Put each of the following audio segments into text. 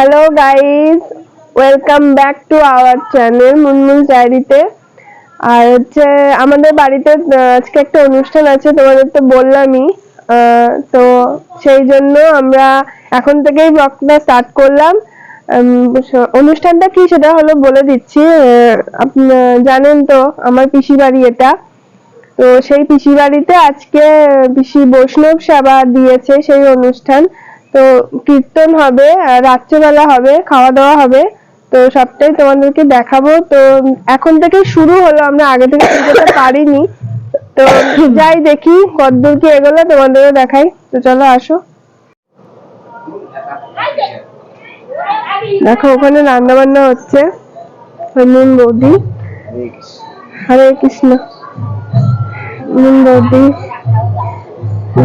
Hello guys welcome back to our channel Munmun ডায়েরিতে আর হচ্ছে, আমাদের বাড়িতে আজকে একটা অনুষ্ঠান আছে, তোমাদের তো বললামই। তো সেই জন্য আমরা এখন থেকেই ব্লগটা স্টার্ট করলাম। অনুষ্ঠানটা কি সেটা হলো বলে দিচ্ছি। জানেন তো আমার পিসি বাড়ি এটা। তো সেই পিসি বাড়িতে আজকে পিসি বৈষ্ণব সেবা দিয়েছে সেই অনুষ্ঠান। তো কীর্তন হবে রাত্রেবেলা হবে, খাওয়া দাওয়া হবে, তো সবটাই তোমাদেরকে দেখাবো। তো এখন থেকে শুরু হলো, আমরা আগে থেকে যেতে পারিনি। তো যাই দেখি কতদূর কি এগোলো, তোমাদেরও দেখাই। তো চলো আসো। দেখো, ওখানে রান্না বান্না হচ্ছে নুন বৌদি। হরে কৃষ্ণ। নুন বৌদি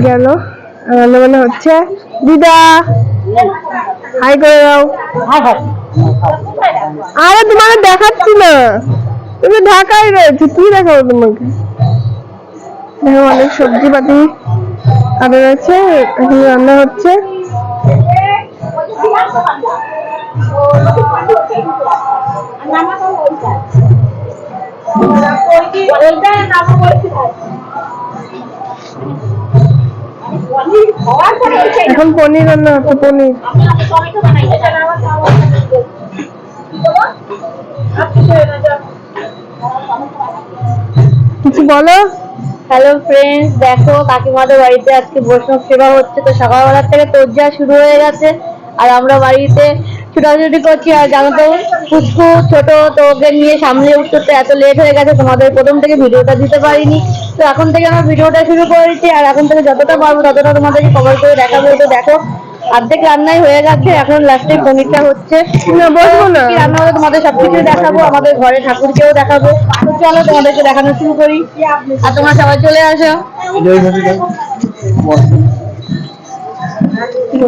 গেল। রান্না বান্না হচ্ছে দিদা। হাই করে দাও আরে, তোমাকে দেখাচ্ছি না। তুমি ঢাকায় রয়েছে, কি দেখাবো তোমাকে? দেখো, অনেক সবজি পাতি কাটা রয়েছে। এখন রান্না হচ্ছে। এখন পনির রান্না হচ্ছে পনির। কিছু বলো? হ্যালো ফ্রেন্ডস দেখো, কাকিমাদের বাড়িতে আজকে বৈষ্ণব সেবা হচ্ছে, তো সকালবেলা থেকে তোরজা শুরু হয়ে গেছে, আর আমরা বাড়িতে ছোটাছুটি করছি আর জানো তো পুচকু ছোট তো ওকে নিয়ে সামনে উঠতে এত লেট হয়ে গেছে তোমাদের প্রথম থেকে ভিডিওটা দিতে পারিনি। তো এখন থেকে আমরা ভিডিওটা শুরু করেছি আর এখন থেকে যতটা পারব ততটা তোমাদেরকে কভার করে দেখাবো। তো দেখো অর্ধেক রান্নাই হয়ে গেছে এখন লাস্টে পনিরটা হচ্ছে। না রান্না হবে তোমাদের সবকিছু দেখাবো আমাদের ঘরে ঠাকুরকেও দেখাবো। তো চলো তোমাদেরকে দেখানো শুরু করি। আর তোমরা সবাই চলে আসো। তো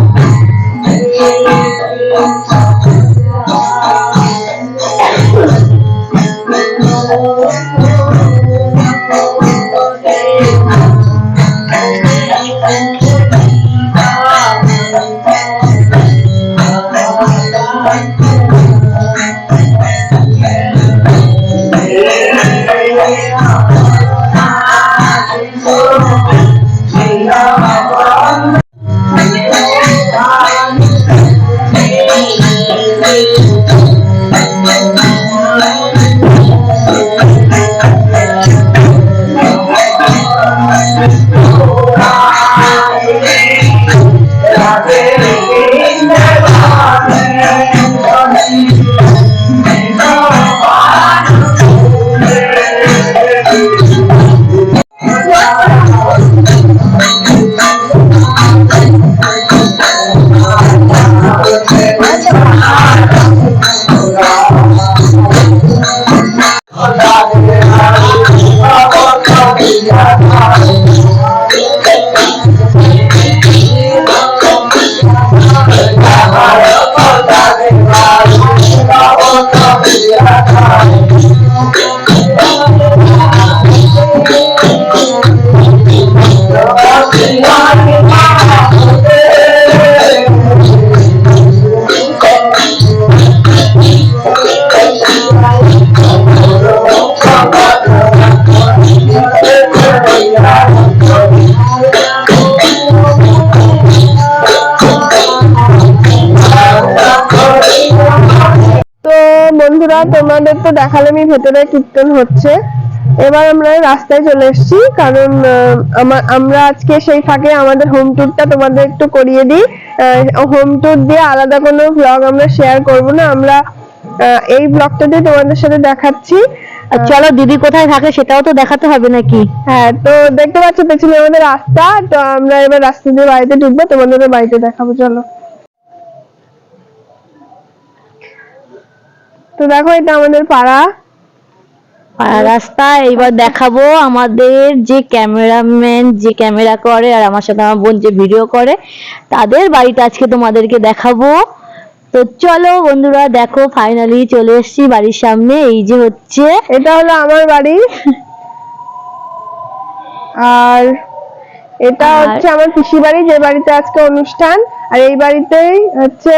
তোমাদের তো দেখালামই ভেতরে কীর্তন হচ্ছে। এবার আমরা রাস্তায় চলে এসেছি কারণ আমরা আজকে সেই ফাঁকে আমাদের হোম ট্যুরটা তোমাদের একটু করিয়ে দিই। হোম ট্যুর দিয়ে আলাদা কোনো ব্লগ আমরা শেয়ার করব না। আমরা এই ব্লগটাতে তোমাদের সাথে দেখাচ্ছি। আর চলো দিদি কোথায় থাকে সেটাও তো দেখাতে হবে নাকি? হ্যাঁ তো দেখতে পাচ্ছ পেছনে আমাদের রাস্তা। তো আমরা এবার রাস্তা দিয়ে বাড়িতে ঢুকবো তোমাদের বাড়িতে দেখাবো চলো। তো দেখো এটা আমাদের পাড়া। আর রাস্তা এইবার দেখাবো আমাদের যে ক্যামেরাম্যান যে ক্যামেরা করে আর আমার সাথে আমার বোন যে ভিডিও করে তাদের বাড়িটা আজকে তোমাদেরকে দেখাবো। তো চলো বন্ধুরা দেখো ফাইনালি চলে এসেছি বাড়ির সামনে এই যে হচ্ছে এটা হলো আমার বাড়ি। আর এটা হচ্ছে আমার পিসি বাড়ি যে বাড়িতে আজকে অনুষ্ঠান। আর এই বাড়িতেই হচ্ছে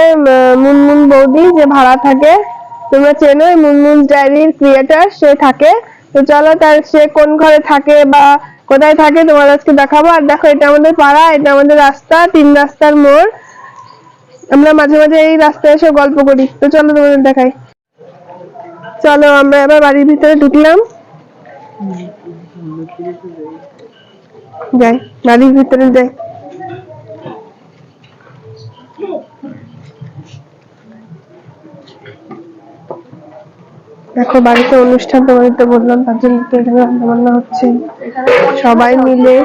মুনমুন বৌদি যে ভাড়া থাকে। তোমরা চেনো, মুনমুন ডায়েরির ক্রিয়েটার সে থাকে। তো চলো তার সে কোন ঘরে থাকে বা কোথায় থাকে তোমার আজকে দেখাবো। আর দেখো, এটা আমাদের পাড়া, এটা আমাদের রাস্তা, তিন রাস্তার মোড়। আমরা মাঝে মাঝে এই রাস্তায় এসে গল্প করি। তো চলো তোমাদের দেখাই। চলো, আমরা এবার বাড়ির ভিতরে ঢুকলাম। যাই, বাড়ির ভিতরে যাই। দেখো, বাড়িতে অনুষ্ঠান তোমাদের বললাম, তার জন্য এখানে রান্না বান্না হচ্ছে। সবাই মিলে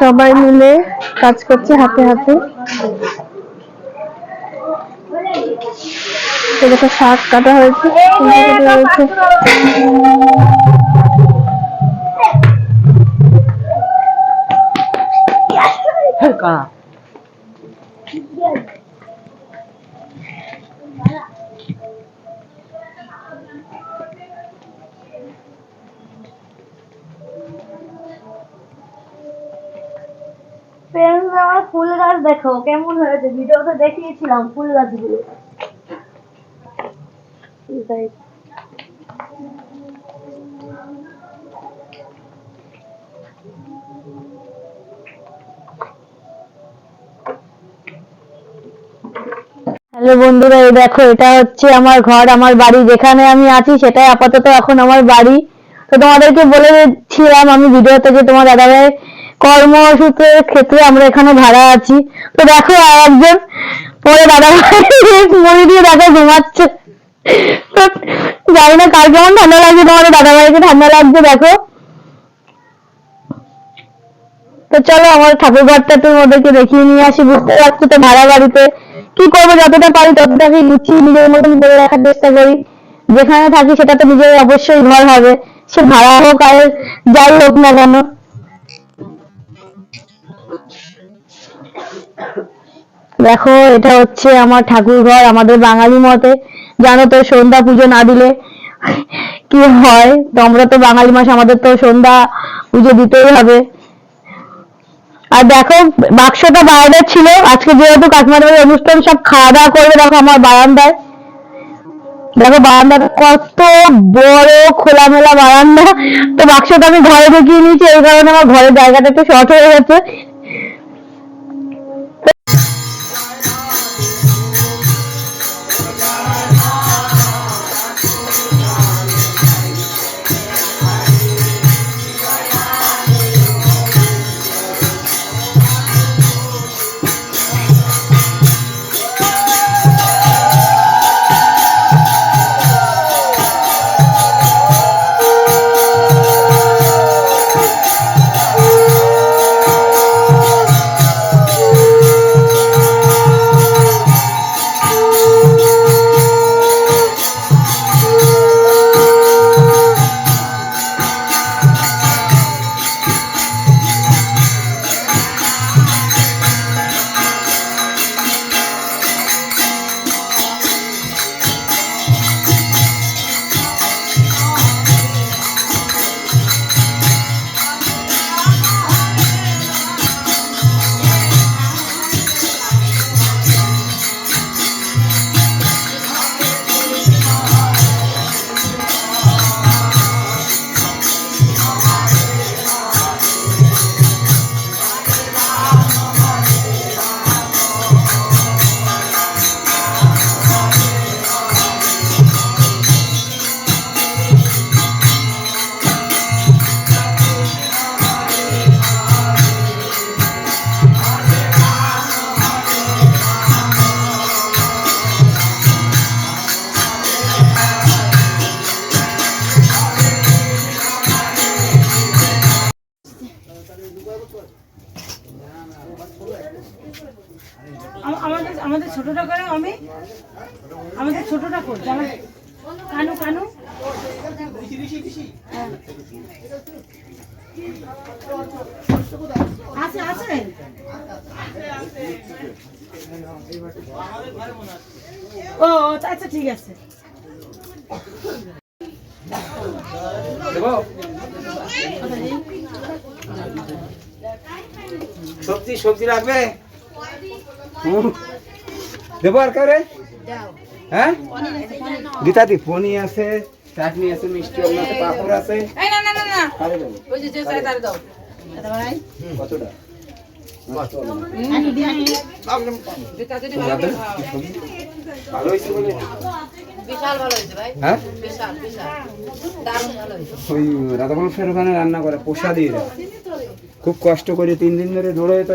সবাই মিলে কাজ করছে হাতে হাতে। দেখো শাক কাটা হয়েছে হয়েছে। ফ্রেন্ডস ফুল গাছ দেখো, কেমন হয়েছে? ভিডিওতে দেখিয়েছিলাম ফুল গাছগুলো। হ্যালো বন্ধুরা, এই দেখো, এটা হচ্ছে আমার ঘর, আমার বাড়ি। যেখানে আমি আছি, সেটাই আপাতত এখন আমার বাড়ি। তো তোমাদেরকে বলেছিলাম আমি ভিডিওতে যে তোমার দাদাভাই কর্মসূত্রের ক্ষেত্রে আমরা এখানে ভাড়া আছি। তো দেখো, আর একজন পরে দাদাভাই মুড়ি দিয়ে দেখো ঘুমাচ্ছে। জানি না কার কেমন ঠান্ডা লাগছে, তোমাদের দাদাভাইকে ঠান্ডা লাগছে, দেখো। তো চলো, আমার ঠাকুর ঘরটা তুমি ওদেরকে দেখিয়ে নিয়ে আসি, বুঝতে পারছ তো ভাড়া বাড়িতে। কি করব, যতটা পারি ততটাকে গুছিয়ে নিজের মতন করে রাখার চেষ্টা করি। যেখানে থাকি সেটা তো নিজের অবশ্যই ঘর হবে। সে ভাড়া হোক আর যাই হোক না কেন। দেখো, এটা হচ্ছে আমার ঠাকুর ঘর আমাদের বাঙালি মতে। জানো তো, সন্ধ্যা পুজো না দিলে কি হয়? তো আমরা তো বাঙালি মাস, আমাদের তো সন্ধ্যা পুজো দিতেই হবে। আর দেখো, বাক্সটা বাইরে ছিল। আজকে যেহেতু কাকিমার বাড়ির অনুষ্ঠান, সব খাওয়া দাওয়া করবে, দেখো আমার বারান্দায়। দেখো, বারান্দাটা কত বড়, খোলামেলা বারান্দা। তো বাক্সটা আমি ঘরে ঢুকিয়ে নিয়েছি, এই কারণে আমার ঘরের জায়গাটা একটু শর্ট হয়ে গেছে। কানু কানু হ্যাঁ। আছে আছে। ও আচ্ছা ঠিক আছে। সবজি সবজি রাখবে? দেবো আর কে হ্যাঁ? গীতাদি ফোনই আছে চাটনি আছে মিষ্টি আছে পাপড় আছে। কারে দেবো? কতটা? যাবে? ভালো হয়েছে বলে? হ্যাঁ? ওই রাধামোহন স্যার ওখানে রান্না করে পোষা দিয়ে খুব কষ্ট করে তিন দিন ধরে দৌড়ে যেতে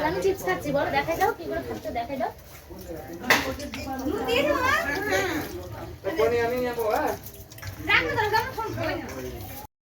আমি চিপস খাচ্ছি বলো দেখাই দাও কি করে খাচ্ছ দেখাই দাও। আমি নেব হ্যাঁ। রাখো দাও ফোন